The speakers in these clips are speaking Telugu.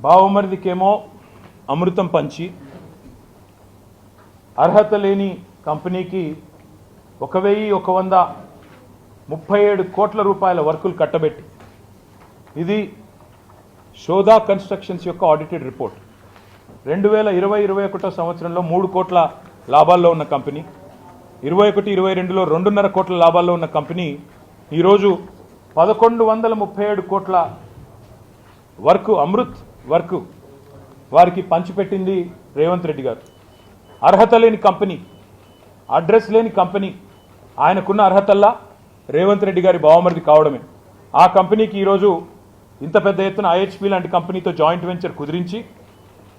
బావమరిదికేమో అమృతం పంచి అర్హత లేని కంపెనీకి ఒక వెయ్యి ఒక వంద ముప్పై ఏడు కోట్ల రూపాయల వర్కులు కట్టబెట్టి ఇది శోధా కన్స్ట్రక్షన్స్ యొక్క ఆడిటెడ్ రిపోర్ట్. రెండు వేల ఇరవై ఇరవై ఒకటో సంవత్సరంలో మూడు కోట్ల లాభాల్లో ఉన్న కంపెనీ ఇరవై ఒకటి ఇరవై రెండులో రెండున్నర కోట్ల లాభాల్లో ఉన్న కంపెనీ ఈరోజు పదకొండు వందల ముప్పై ఏడు కోట్ల వర్క్ అమృత్ వర్క్ వారికి పంచిపెట్టింది రేవంత్ రెడ్డి గారు. అర్హత లేని కంపెనీ అడ్రస్ లేని కంపెనీ ఆయనకున్న అర్హతల్లా రేవంత్ రెడ్డి గారి బావమరిది కావడమే. ఆ కంపెనీకి ఈరోజు ఇంత పెద్ద ఎత్తున ఐహెచ్పి లాంటి కంపెనీతో జాయింట్ వెంచర్ కుదిరించి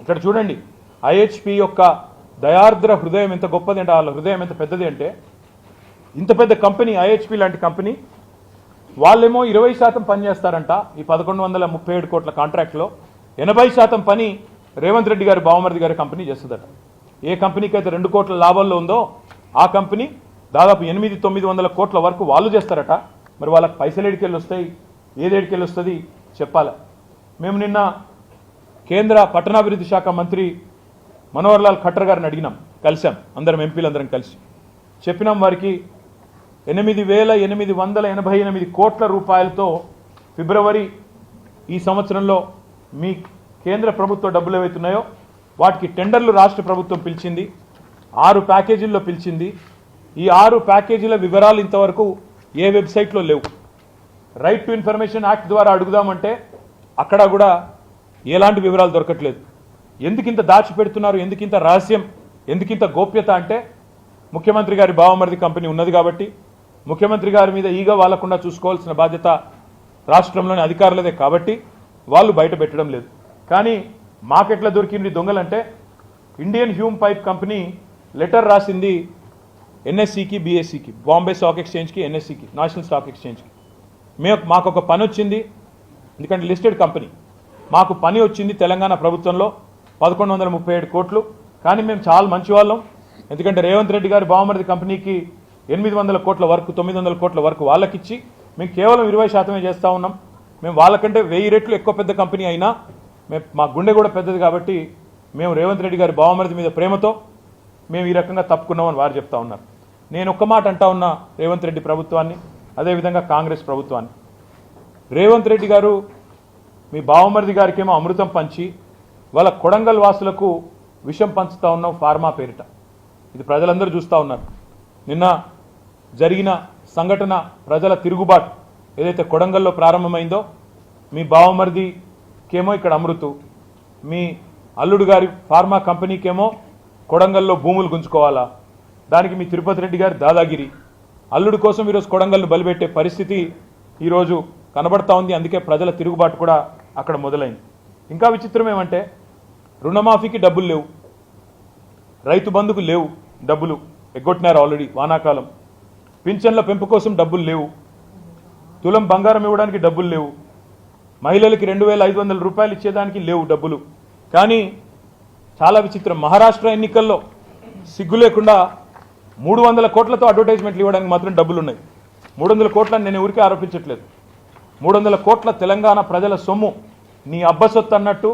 ఇక్కడ చూడండి ఐహెచ్పి యొక్క దయార్ద్ర హృదయం ఎంత గొప్పది అంటే వాళ్ళ హృదయం ఎంత పెద్దది అంటే ఇంత పెద్ద కంపెనీ ఐహెచ్పి లాంటి కంపెనీ వాళ్ళేమో ఇరవై శాతం పని చేస్తారంట ఈ పదకొండు వందల ముప్పై ఏడు కోట్ల కాంట్రాక్ట్లో. ఎనభై శాతం పని రేవంత్ రెడ్డి గారి బావమరిది గారి కంపెనీ చేస్తుందట. ఏ కంపెనీకి అయితే రెండు కోట్ల లాభాల్లో ఉందో ఆ కంపెనీ దాదాపు ఎనిమిది తొమ్మిది వందల కోట్ల వరకు వాళ్ళు చేస్తారట. మరి వాళ్ళకి పైసలు ఎడికెళ్ళి వస్తాయి ఏది ఎడికెళ్ళి వస్తుంది చెప్పాలి. మేము నిన్న కేంద్ర పట్టణాభివృద్ధి శాఖ మంత్రి మనోహర్ లాల్ ఖట్టర్ గారిని అడిగినాం. కలిసాం అందరం ఎంపీలందరం కలిసి. చెప్పినాం వారికి ఎనిమిది వేల ఎనిమిది వందల ఎనభై ఎనిమిది కోట్ల రూపాయలతో ఫిబ్రవరి ఈ సంవత్సరంలో మీ కేంద్ర ప్రభుత్వ డబ్బులు ఏవైతున్నాయో వాటికి టెండర్లు రాష్ట్ర ప్రభుత్వం పిలిచింది ఆరు ప్యాకేజీల్లో పిలిచింది. ఈ ఆరు ప్యాకేజీల వివరాలు ఇంతవరకు ఏ వెబ్సైట్లో లేవు. రైట్ టు ఇన్ఫర్మేషన్ యాక్ట్ ద్వారా అడుగుదామంటే అక్కడ కూడా ఎలాంటి వివరాలు దొరకట్లేదు. ఎందుకింత దాచిపెడుతున్నారు ఎందుకింత రహస్యం ఎందుకింత గోప్యత అంటే ముఖ్యమంత్రి గారి బావమరిది కంపెనీ ఉన్నది కాబట్టి ముఖ్యమంత్రి గారి మీద ఈగ వాలకుండా చూసుకోవాల్సిన బాధ్యత రాష్ట్రంలోని అధికారులదే కాబట్టి వాళ్ళు బయట పెట్టడం లేదు. కానీ మాకెట్లా దొరికింది దొంగలంటే Indian Hume pipe company letter రాసింది ఎన్ఎస్సికి బీఎస్సికి బాంబే స్టాక్ ఎక్స్చేంజ్కి ఎన్ఎస్సికి నేషనల్ స్టాక్ ఎక్స్చేంజ్కి. మేము మాకు ఒక పని వచ్చింది. ఎందుకంటే లిస్టెడ్ కంపెనీ. మాకు పని వచ్చింది తెలంగాణ ప్రభుత్వంలో పదకొండు వందల ముప్పై ఏడు కోట్లు. కానీ మేము చాలా మంచి వాళ్ళం ఎందుకంటే రేవంత్ రెడ్డి గారి బావమరిది కంపెనీకి ఎనిమిది వందల కోట్ల వరకు తొమ్మిది వందల కోట్ల వరకు వాళ్ళకిచ్చి మేము కేవలం ఇరవై శాతమే చేస్తూ ఉన్నాం. మేము వాళ్ళకంటే వెయ్యి రెట్లు ఎక్కువ పెద్ద కంపెనీ అయినా మేము మా గుండె కూడా పెద్దది కాబట్టి మేము రేవంత్ రెడ్డి గారి బావమరిది మీద ప్రేమతో మేము ఈ రకంగా తప్పుకున్నామని వారు చెప్తా ఉన్నారు. నేను ఒక్క మాట అంటా ఉన్నా రేవంత్ రెడ్డి ప్రభుత్వాన్ని అదేవిధంగా కాంగ్రెస్ ప్రభుత్వాన్ని. రేవంత్ రెడ్డి గారు మీ బావమరిది గారికేమో అమృతం పంచి వాళ్ళ కొడంగల్ వాసులకు విషం పంచుతా ఉన్నాం ఫార్మా పేరిట. ఇది ప్రజలందరూ చూస్తూ ఉన్నారు. నిన్న జరిగిన సంఘటన ప్రజల తిరుగుబాటు. ఏదైతే కొడంగల్లో ప్రారంభమైందో మీ బావమరిదికేమో ఇక్కడ అమృతు మీ అల్లుడు గారి ఫార్మా కంపెనీకేమో కొడంగల్లో భూములు గుంజుకోవాలా? దానికి మీ తిరుపతి రెడ్డి గారి దాదాగిరి. అల్లుడు కోసం ఈరోజు కొడంగల్ను బలిపెట్టే పరిస్థితి ఈరోజు కనబడతా ఉంది. అందుకే ప్రజల తిరుగుబాటు కూడా అక్కడ మొదలైంది. ఇంకా విచిత్రం ఏమంటే రుణమాఫీకి డబ్బులు లేవు. రైతు బంధుకు లేవు డబ్బులు. ఎగ్గొట్టినారు ఆల్రెడీ వానాకాలం. పింఛన్ల పెంపు కోసం డబ్బులు లేవు. తులం బంగారం ఇవ్వడానికి డబ్బులు లేవు. మహిళలకి రెండు వేల ఐదు వందల రూపాయలు ఇచ్చేదానికి లేవు డబ్బులు. కానీ చాలా విచిత్రం మహారాష్ట్ర ఎన్నికల్లో సిగ్గు లేకుండా మూడు వందల కోట్లతో అడ్వర్టైజ్మెంట్లు ఇవ్వడానికి మాత్రం డబ్బులు ఉన్నాయి మూడు వందల కోట్లని నేను ఊరికే ఆరోపించట్లేదు. మూడు వందల కోట్ల తెలంగాణ ప్రజల సొమ్ము నీ అబ్బ సొత్తు అన్నట్టు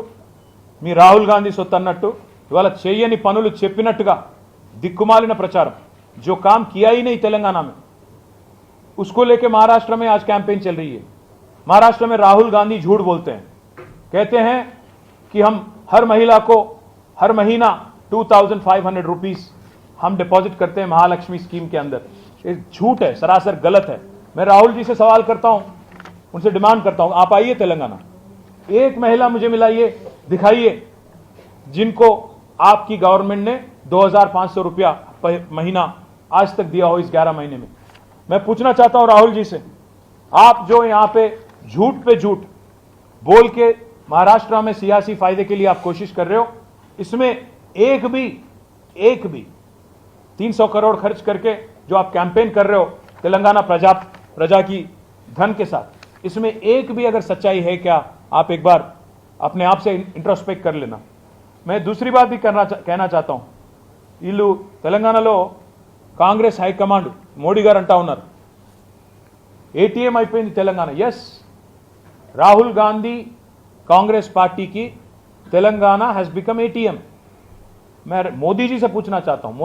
మీ రాహుల్ గాంధీ సొత్తు అన్నట్టు ఇవాళ చేయని పనులు చెప్పినట్టుగా దిక్కుమాలిన ప్రచారం. జో కామ్ కియాయినే తెలంగాణ మీ उसको लेके महाराष्ट्र में आज कैंपेन चल रही है। महाराष्ट्र में राहुल गांधी झूठ बोलते हैं। कहते हैं कि हम हर महिला को, हर महीना two thousand five hundred rupees हम डिपॉजिट करते हैं महालक्ष्मी स्कीम के अंदर। ये झूठ है, सरासर गलत है। मैं राहुल जी से सवाल करता हूँ, उनसे डिमांड करता हूँ, आप आइए तेलंगाना। एक महिला मुझे मिलाइए दिखाइए, जिनको आपकी गवर्नमेंट ने 2500 रुपया महीना आज तक दिया हो इस 11 महीने में। मैं पूछना चाहता हूं राहुल जी से आप जो यहां पे झूठ पे झूठ बोल के महाराष्ट्र में सियासी फायदे के लिए आप कोशिश कर रहे हो इसमें एक भी एक भी 300 करोड़ खर्च करके जो आप कैंपेन कर रहे हो तेलंगाना प्रजा प्रजा की धन के साथ इसमें एक भी अगर सच्चाई है क्या आप एक बार अपने आप से इंट्रोस्पेक्ट कर लेना मैं दूसरी बात भी करना चा- कहना चाहता हूं వీళ్ళు తెలంగాణలో కాంగ్రెస్ హైకమాండ్ మోడీ గారు అంటా ఉన్నారు ఏటీఎం అయిపోయింది తెలంగాణ ఎస్ రాహుల్ గాంధీ కాంగ్రెస్ పార్టీకి तेलंगाना हैज़ बिकम एटीएम मैं मोदी जी से पूछना चाहता हूं मोदी